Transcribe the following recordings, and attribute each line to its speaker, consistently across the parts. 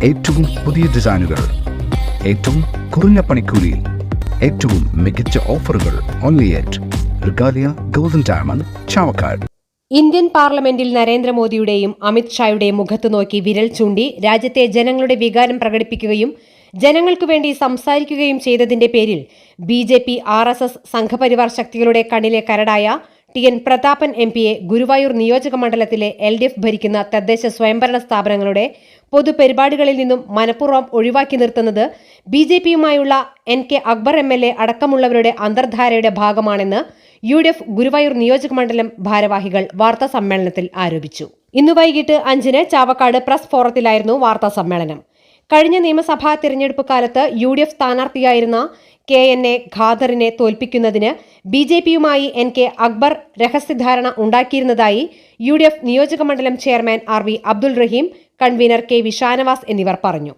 Speaker 1: ഏറ്റവും പുതിയ ഡിസൈനുകൾ ഏറ്റവും കുറഞ്ഞ പണിക്കൂലിയിൽ ഏറ്റവും മികച്ച ഓഫറുകൾ only at Regalia golden diamond Chavakkad
Speaker 2: Indian പാർലമെന്റിൽ നരേന്ദ്രമോദിയുടെയും അമിത്ഷായുടെയും മുഖത്ത് നോക്കി വിരൽ ചൂണ്ടി രാജ്യത്തെ ജനങ്ങളുടെ വികാരം പ്രകടിപ്പിക്കുകയും ജനങ്ങൾക്കു വേണ്ടി സംസാരിക്കുകയും ചെയ്തതിന്റെ പേരിൽ B J P R S S Sangh Parivar ശക്തികളുടെ കണ്ണിലെ കരടായ ടി എൻ പ്രതാപൻ എം പിയെ ഗുരുവായൂർ നിയോജക മണ്ഡലത്തിലെ എൽ ഡി എഫ് ഭരിക്കുന്ന തദ്ദേശ സ്വയംഭരണ സ്ഥാപനങ്ങളുടെ പൊതുപരിപാടികളിൽ നിന്നും മനഃപൂർവം ഒഴിവാക്കി നിർത്തുന്നത് B J പിയുമായുള്ള N K Akbar M L A അടക്കമുള്ളവരുടെ അന്തർധാരയുടെ ഭാഗമാണെന്ന് യു ഡി എഫ് ഗുരുവായൂർ നിയോജക മണ്ഡലം ഭാരവാഹികൾ വാർത്താ സമ്മേളനത്തിൽ ആരോപിച്ചു. ഇന്ന് വൈകിട്ട് അഞ്ചിന് ചാവക്കാട് പ്രസ് ഫോറത്തിലായിരുന്നു വാർത്താ സമ്മേളനം. കഴിഞ്ഞ നിയമസഭാ തിരഞ്ഞെടുപ്പ് കാലത്ത് യു ഡി എഫ് സ്ഥാനാർത്ഥിയായിരുന്ന കെ എൻ എ ഖാദറിനെ തോൽപ്പിക്കുന്നതിന് ബി ജെ പിയുമായി എൻ കെ അക്ബർ രഹസ്യധാരണ ഉണ്ടാക്കിയിരുന്നതായി യു ഡി എഫ് നിയോജകമണ്ഡലം chairman R V Abdul Rahim convener K V Shanavas എന്നിവർ പറഞ്ഞു.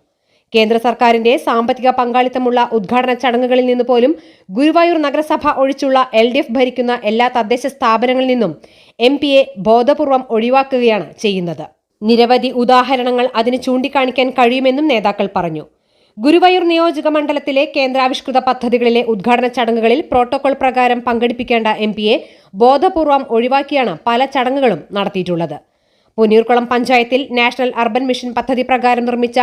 Speaker 2: കേന്ദ്ര സർക്കാരിന്റെ സാമ്പത്തിക പങ്കാളിത്തമുള്ള ഉദ്ഘാടന ചടങ്ങുകളിൽ നിന്ന് പോലും ഗുരുവായൂർ നഗരസഭ ഒഴിച്ചുള്ള എൽ ഡി എഫ് ഭരിക്കുന്ന എല്ലാ തദ്ദേശ സ്ഥാപനങ്ങളിൽ നിന്നും എം പിയെ ബോധപൂർവം ഒഴിവാക്കുകയാണ് ചെയ്യുന്നത്. നിരവധി ഉദാഹരണങ്ങൾ അതിന് ചൂണ്ടിക്കാണിക്കാൻ കഴിയുമെന്നും നേതാക്കൾ പറഞ്ഞു. ഗുരുവായൂർ നിയോജക മണ്ഡലത്തിലെ കേന്ദ്രാവിഷ്കൃത പദ്ധതികളിലെ ഉദ്ഘാടന ചടങ്ങുകളിൽ പ്രോട്ടോകോൾ പ്രകാരം പങ്കെടുപ്പിക്കേണ്ട എം പിയെ ബോധപൂർവം ഒഴിവാക്കിയാണ് പല ചടങ്ങുകളും നടത്തിയിട്ടുള്ളത്. പുന്നീർകുളം പഞ്ചായത്തിൽ നാഷണൽ അർബൻ മിഷൻ പദ്ധതി പ്രകാരം നിർമ്മിച്ച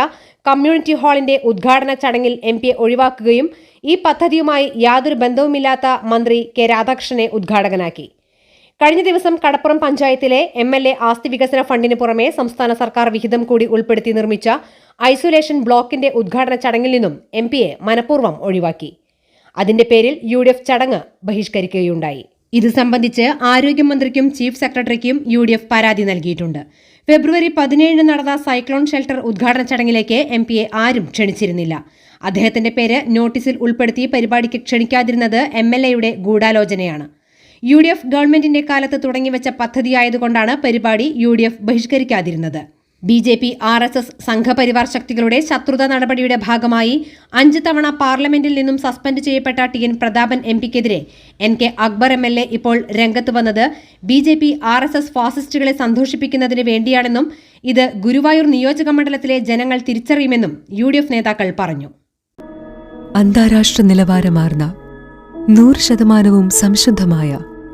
Speaker 2: കമ്മ്യൂണിറ്റി ഹാളിന്റെ ഉദ്ഘാടന ചടങ്ങിൽ എം പിയെ ഒഴിവാക്കുകയും ഈ പദ്ധതിയുമായി യാതൊരു ബന്ധവുമില്ലാത്ത മന്ത്രി കെ രാധാകൃഷ്ണനെ ഉദ്ഘാടകനാക്കി. കഴിഞ്ഞ ദിവസം കടപ്പുറം പഞ്ചായത്തിലെ എം എൽ എ ആസ്തി വികസന ഫണ്ടിന് പുറമെ സംസ്ഥാന സർക്കാർ വിഹിതം കൂടി ഉൾപ്പെടുത്തി നിർമ്മിച്ച ഐസൊലേഷൻ ബ്ലോക്കിന്റെ ഉദ്ഘാടന ചടങ്ങിൽ നിന്നും എം പിയെ മനഃപൂർവം ഒഴിവാക്കി. അതിന്റെ പേരിൽ യു ഡി എഫ് ചടങ്ങ് ബഹിഷ്കരിക്കുകയുണ്ടായി. ഇത് സംബന്ധിച്ച് ആരോഗ്യമന്ത്രിക്കും ചീഫ് സെക്രട്ടറിക്കും യു ഡി എഫ് പരാതി നൽകിയിട്ടുണ്ട്. ഫെബ്രുവരി പതിനേഴിന് നടന്ന സൈക്ലോൺ ഷെൽട്ടർ ഉദ്ഘാടന ചടങ്ങിലേക്ക് എം പിയെ ആരും ക്ഷണിച്ചിരുന്നില്ല. അദ്ദേഹത്തിന്റെ പേര് നോട്ടീസിൽ ഉൾപ്പെടുത്തി പരിപാടിക്ക് ക്ഷണിക്കാതിരുന്നത് എം എൽ എയുടെ ഗൂഢാലോചനയാണ്. യു ഡി എഫ് ഗവൺമെന്റിന്റെ കാലത്ത് തുടങ്ങിവെച്ച പദ്ധതിയായതുകൊണ്ടാണ് പരിപാടി U D F ബഹിഷ്കരിക്കാതിരുന്നത്. B J P R S S Sangh Parivar ശക്തികളുടെ ശത്രുത നടപടിയുടെ ഭാഗമായി അഞ്ച് തവണ പാർലമെന്റിൽ നിന്നും സസ്പെൻഡ് ചെയ്യപ്പെട്ട ടി എൻ പ്രതാപൻ എം പിക്കെതിരെ N K Akbar M L A ഇപ്പോൾ രംഗത്ത് വന്നത് B J P R S S ഫാസിസ്റ്റുകളെ സന്തോഷിപ്പിക്കുന്നതിന് വേണ്ടിയാണെന്നും ഇത് ഗുരുവായൂർ നിയോജക മണ്ഡലത്തിലെ ജനങ്ങൾ തിരിച്ചറിയുമെന്നും യു ഡി എഫ് നേതാക്കൾ പറഞ്ഞു.
Speaker 3: അന്താരാഷ്ട്ര നിലവാരമാർന്ന നൂറ് ശതമാനവും സംശുദ്ധമായ